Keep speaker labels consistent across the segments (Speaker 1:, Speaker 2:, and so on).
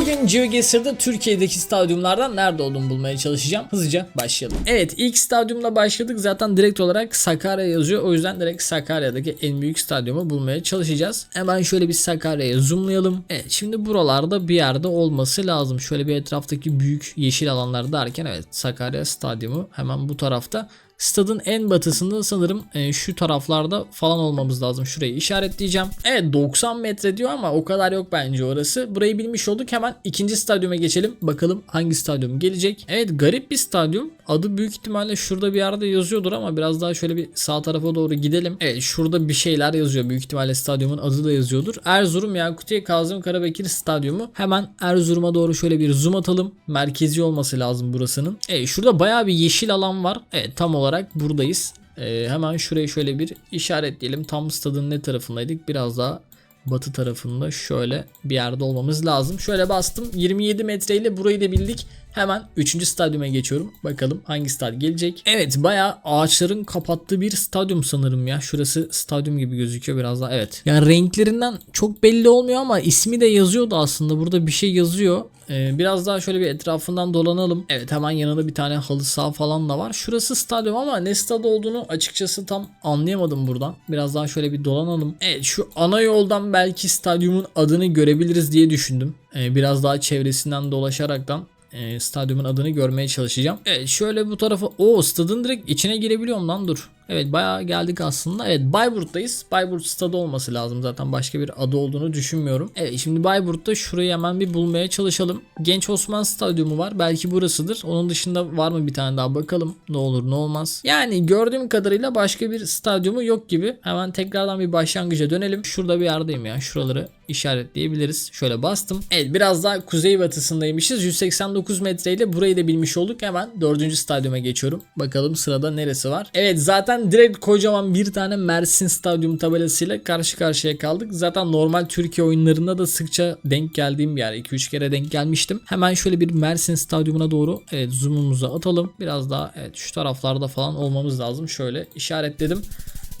Speaker 1: Bugün GeoGuessr'da Türkiye'deki stadyumlardan nerede olduğumu bulmaya çalışacağım. Hızlıca başlayalım. Evet ilk stadyumla başladık. Zaten direkt olarak Sakarya yazıyor. O yüzden direkt Sakarya'daki en büyük stadyumu bulmaya çalışacağız. Hemen şöyle bir Sakarya'ya zoomlayalım. Evet şimdi buralarda bir yerde olması lazım. Şöyle bir etraftaki büyük yeşil alanlar derken evet Sakarya stadyumu hemen bu tarafta. Stadın en batısında sanırım e, şu taraflarda falan olmamız lazım. Şurayı işaretleyeceğim. Evet 90 metre diyor ama o kadar yok bence orası. Burayı bilmiş olduk. Hemen ikinci stadyuma geçelim. Bakalım hangi stadyum gelecek. Evet garip bir stadyum. Adı büyük ihtimalle şurada bir yerde yazıyordur ama biraz daha şöyle bir sağ tarafa doğru gidelim. Evet şurada bir şeyler yazıyor. Büyük ihtimalle stadyumun adı da yazıyordur. Erzurum Yakutiye Kazım Karabekir Stadyumu. Hemen Erzurum'a doğru şöyle bir zoom atalım. Merkezi olması lazım burasının. Evet şurada bayağı bir yeşil alan var. Evet tam olarak buradayız. Ee, hemen şurayı şöyle bir işaretleyelim. Tam stadın ne tarafındaydık? Biraz daha batı tarafında şöyle bir yerde olmamız lazım. Şöyle bastım. 27 metreyle burayı da bildik. Hemen 3. stadyuma geçiyorum. Bakalım hangi stad gelecek. Evet bayağı ağaçların kapattığı bir stadyum sanırım ya. Şurası stadyum gibi gözüküyor biraz daha. Evet. Yani renklerinden çok belli olmuyor ama ismi de yazıyordu aslında. Burada bir şey yazıyor. Ee, biraz daha şöyle bir etrafından dolanalım. Evet hemen yanında bir tane halı saha falan da var. Şurası stadyum ama ne stad olduğunu açıkçası tam anlayamadım buradan. Biraz daha şöyle bir dolanalım. Evet şu ana yoldan belki stadyumun adını görebiliriz diye düşündüm. Ee, biraz daha çevresinden dolaşaraktan e, stadyumun adını görmeye çalışacağım. Evet şöyle bu tarafa o stadın direkt içine girebiliyorum lan dur. Evet bayağı geldik aslında. Evet Bayburt'tayız. Bayburt stadı olması lazım zaten başka bir adı olduğunu düşünmüyorum. Evet şimdi Bayburt'ta şurayı hemen bir bulmaya çalışalım. Genç Osman Stadyumu var. Belki burasıdır. Onun dışında var mı bir tane daha bakalım. Ne olur ne olmaz. Yani gördüğüm kadarıyla başka bir stadyumu yok gibi. Hemen tekrardan bir başlangıca dönelim. Şurada bir yerdeyim ya. Şuraları işaretleyebiliriz. Şöyle bastım. Evet biraz daha kuzey batısındaymışız. 189 metreyle burayı da bilmiş olduk. Hemen 4. stadyuma geçiyorum. Bakalım sırada neresi var. Evet zaten direkt kocaman bir tane Mersin Stadyum tabelasıyla karşı karşıya kaldık. Zaten normal Türkiye oyunlarında da sıkça denk geldiğim bir yer. 2-3 kere denk gelmiştim. Hemen şöyle bir Mersin Stadyumuna doğru evet zoom'umuzu atalım. Biraz daha evet şu taraflarda falan olmamız lazım. Şöyle işaretledim.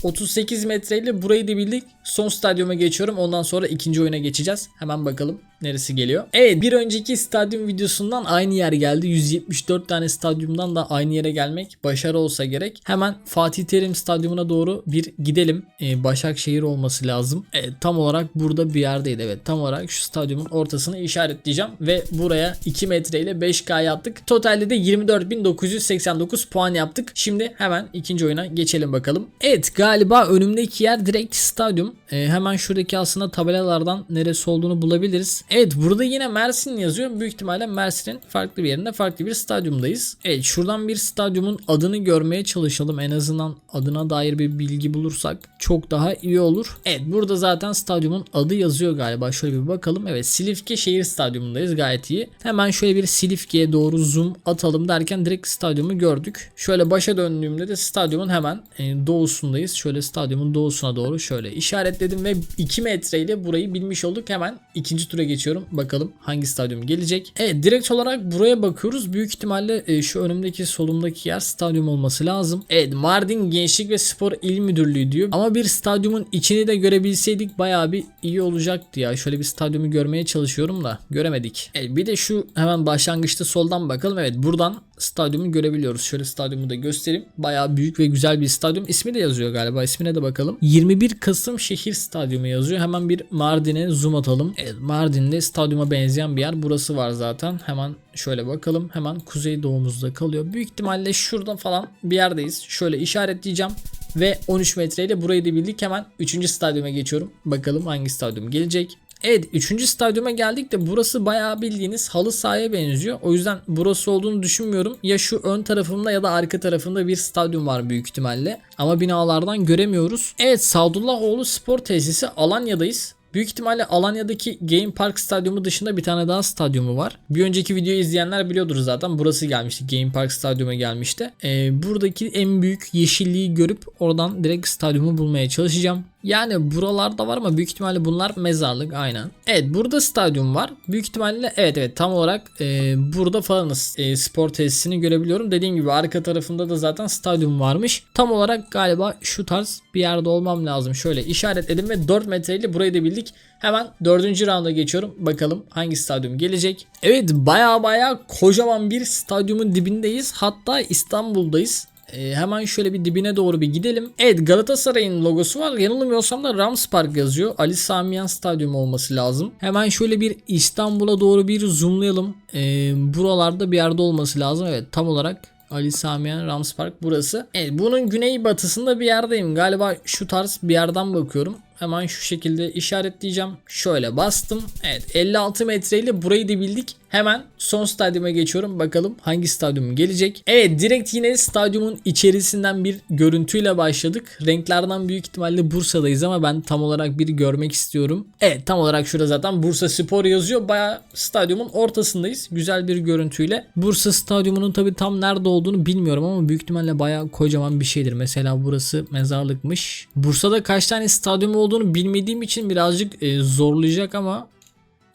Speaker 1: 38 metreyle burayı da bildik. Son stadyuma geçiyorum. Ondan sonra ikinci oyuna geçeceğiz. Hemen bakalım neresi geliyor. Evet bir önceki stadyum videosundan aynı yer geldi. 174 tane stadyumdan da aynı yere gelmek başarı olsa gerek. Hemen Fatih Terim Stadyumuna doğru bir gidelim. Ee, Başakşehir olması lazım. Evet tam olarak burada bir yerdeydi. Evet tam olarak şu stadyumun ortasını işaretleyeceğim. Ve buraya 2 metreyle 5K yaptık. Totalde de 24.989 puan yaptık. Şimdi hemen ikinci oyuna geçelim bakalım. Evet galiba önümdeki yer direkt stadyum. Ee, hemen şuradaki aslında tabelalardan neresi olduğunu bulabiliriz. Evet burada yine Mersin yazıyor. Büyük ihtimalle Mersin'in farklı bir yerinde farklı bir stadyumdayız. Evet şuradan bir stadyumun adını görmeye çalışalım. En azından adına dair bir bilgi bulursak çok daha iyi olur. Evet burada zaten stadyumun adı yazıyor galiba. Şöyle bir bakalım. Evet Silifke Şehir Stadyumundayız gayet iyi. Hemen şöyle bir Silifke'ye doğru zoom atalım derken direkt stadyumu gördük. Şöyle başa döndüğümde de stadyumun hemen e, doğusundayız. Şöyle stadyumun doğusuna doğru şöyle işaretledim ve 2 metreyle burayı bilmiş olduk. Hemen ikinci tura geçiyorum. Bakalım hangi stadyum gelecek. Evet direkt olarak buraya bakıyoruz. Büyük ihtimalle e, şu önümdeki solumdaki yer stadyum olması lazım. Evet Mardin Gençlik ve Spor İl Müdürlüğü diyor. Ama bir stadyumun içini de görebilseydik bayağı bir iyi olacaktı ya. Şöyle bir stadyumu görmeye çalışıyorum da göremedik. Evet bir de şu hemen başlangıçta soldan bakalım. Evet buradan stadyumu görebiliyoruz. Şöyle stadyumu da göstereyim. Bayağı büyük ve güzel bir stadyum. İsmi de yazıyor galiba. İsmine de bakalım. 21 Kasım Şehir Stadyumu yazıyor. Hemen bir Mardin'e zoom atalım. Evet Mardin'de stadyuma benzeyen bir yer. Burası var zaten. Hemen şöyle bakalım. Hemen kuzey doğumuzda kalıyor. Büyük ihtimalle şurada falan bir yerdeyiz. Şöyle işaretleyeceğim. Ve 13 metreyle burayı da bildik. Hemen 3. stadyuma geçiyorum. Bakalım hangi stadyum gelecek. Evet 3. stadyuma geldik de burası bayağı bildiğiniz halı sahaya benziyor. O yüzden burası olduğunu düşünmüyorum. Ya şu ön tarafımda ya da arka tarafında bir stadyum var büyük ihtimalle. Ama binalardan göremiyoruz. Evet Sadullahoğlu Spor Tesisi Alanya'dayız. Büyük ihtimalle Alanya'daki Game Park Stadyumu dışında bir tane daha stadyumu var. Bir önceki videoyu izleyenler biliyordur zaten. Burası gelmişti. Game Park Stadyumu gelmişti. Ee, buradaki en büyük yeşilliği görüp oradan direkt stadyumu bulmaya çalışacağım. Yani buralarda var ama büyük ihtimalle bunlar mezarlık aynen. Evet burada stadyum var. Büyük ihtimalle evet evet tam olarak e, burada falanız e, spor tesisini görebiliyorum. Dediğim gibi arka tarafında da zaten stadyum varmış. Tam olarak galiba şu tarz bir yerde olmam lazım. Şöyle işaretledim ve 4 metreyle burayı da bildik. Hemen dördüncü rounda geçiyorum. Bakalım hangi stadyum gelecek. Evet baya baya kocaman bir stadyumun dibindeyiz. Hatta İstanbul'dayız. Ee, hemen şöyle bir dibine doğru bir gidelim. Evet Galatasaray'ın logosu var. Yanılmıyorsam da Rams Park yazıyor. Ali Sami Yen Stadyumu olması lazım. Hemen şöyle bir İstanbul'a doğru bir zoomlayalım. Ee, buralarda bir yerde olması lazım. Evet tam olarak Ali Sami Yen Rams Park burası. Evet bunun güneybatısında bir yerdeyim. Galiba şu tarz bir yerden bakıyorum. Hemen şu şekilde işaretleyeceğim. Şöyle bastım. Evet 56 metreyle burayı da bildik. Hemen son stadyuma geçiyorum. Bakalım hangi stadyum gelecek. Evet direkt yine stadyumun içerisinden bir görüntüyle başladık. Renklerden büyük ihtimalle Bursa'dayız ama ben tam olarak bir görmek istiyorum. Evet tam olarak şurada zaten Bursa Spor yazıyor. Baya stadyumun ortasındayız. Güzel bir görüntüyle. Bursa stadyumunun tabi tam nerede olduğunu bilmiyorum ama büyük ihtimalle baya kocaman bir şeydir. Mesela burası mezarlıkmış. Bursa'da kaç tane stadyum olduğunu bilmediğim için birazcık e, zorlayacak ama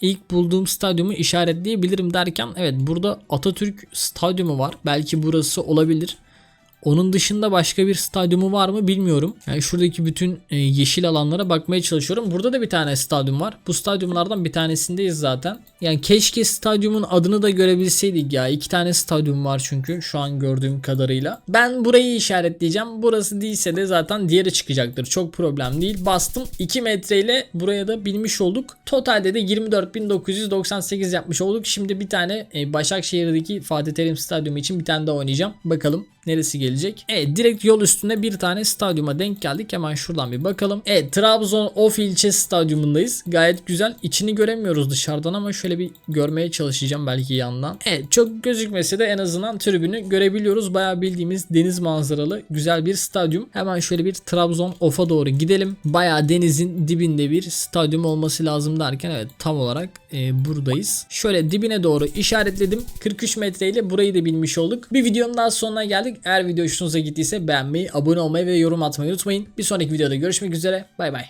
Speaker 1: ilk bulduğum stadyumu işaretleyebilirim derken evet burada Atatürk stadyumu var. Belki burası olabilir. Onun dışında başka bir stadyumu var mı bilmiyorum. Yani şuradaki bütün e, yeşil alanlara bakmaya çalışıyorum. Burada da bir tane stadyum var. Bu stadyumlardan bir tanesindeyiz zaten. Yani keşke stadyumun adını da görebilseydik ya. İki tane stadyum var çünkü şu an gördüğüm kadarıyla. Ben burayı işaretleyeceğim. Burası değilse de zaten diğeri çıkacaktır. Çok problem değil. Bastım 2 metreyle buraya da bilmiş olduk. Totalde de 24.998 yapmış olduk. Şimdi bir tane e, Başakşehir'deki Fatih Terim Stadyumu için bir tane daha oynayacağım. Bakalım neresi gelecek. Evet direkt yol üstünde bir tane stadyuma denk geldik. Hemen şuradan bir bakalım. Evet Trabzon Of ilçe stadyumundayız. Gayet güzel. İçini göremiyoruz dışarıdan ama şöyle bir görmeye çalışacağım belki yandan. Evet çok gözükmese de en azından tribünü görebiliyoruz. Bayağı bildiğimiz deniz manzaralı güzel bir stadyum. Hemen şöyle bir Trabzon Of'a doğru gidelim. Bayağı denizin dibinde bir stadyum olması lazım derken evet tam olarak e, buradayız. Şöyle dibine doğru işaretledim. 43 metreyle burayı da bilmiş olduk. Bir videonun daha sonuna geldik. Eğer video hoşunuza gittiyse beğenmeyi, abone olmayı ve yorum atmayı unutmayın. Bir sonraki videoda görüşmek üzere. Bay bay.